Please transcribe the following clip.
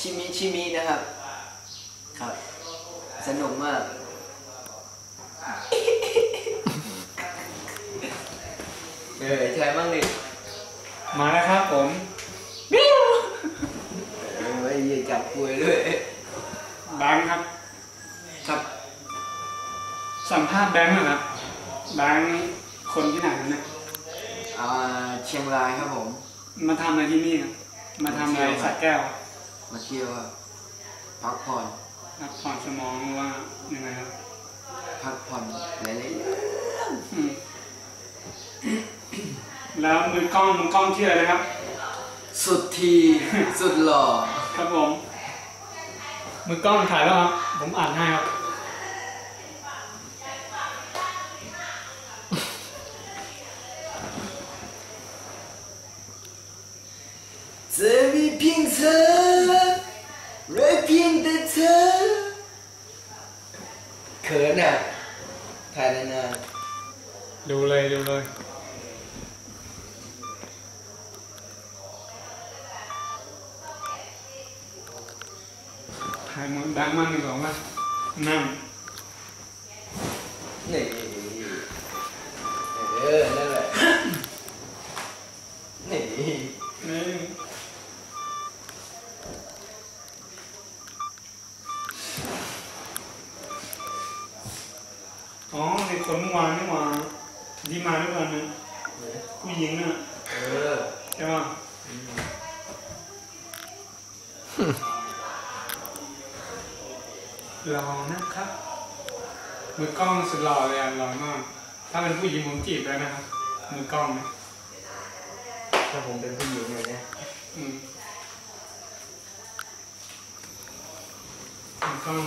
ชิมิชิมินะครับครับ สนุกมากเออใช่บ้างดิมาแล้วครับผมเออไอ้เหี้ยจับคุยด้วยแบงค์ครับ ครับ สัมภาษณ์แบงค์หน่อยครับแบงค์คนที่ไหนครับเนี่ยอ่าเชียงรายครับผม มาทำอะไรที่นี่ครับมาทำอะไรสักแก้ว มาเที่ยวครับพักผ่อนพักผ่อนสมองหรือว่ายังไงครับพักผ่อนหลายๆเรื่องอืมแล้วมือกล้องมือกล้องชื่ออะไรนะครับ สุดทีสุดหล่อครับผมมือกล้องถ่ายแล้วครับ ผมอ่านให้ครับจะมีเพียงเธอและเพียงแต่เธอเขินอะถ่ายนานดูเลยดูเลย ถ่ายมื อดังมากหนึ่งสองว่านั่งๆนี่เออนั่นแหละนี่นี่อ๋อในคนเมื่อวานนี่หว่าที่มาด้วยกันนะผู้หญิงน่ะเออใช่ป่ะหล่อนะครับมือกล้องสุดหล่อเลยอะหล่อมาก ถ้าเป็นผู้หญิงผมจีบแล้วนะครับมือกล้องนะถ้าผมเป็นผู้หญิงเลยเนี่ยอืมมือกล้อง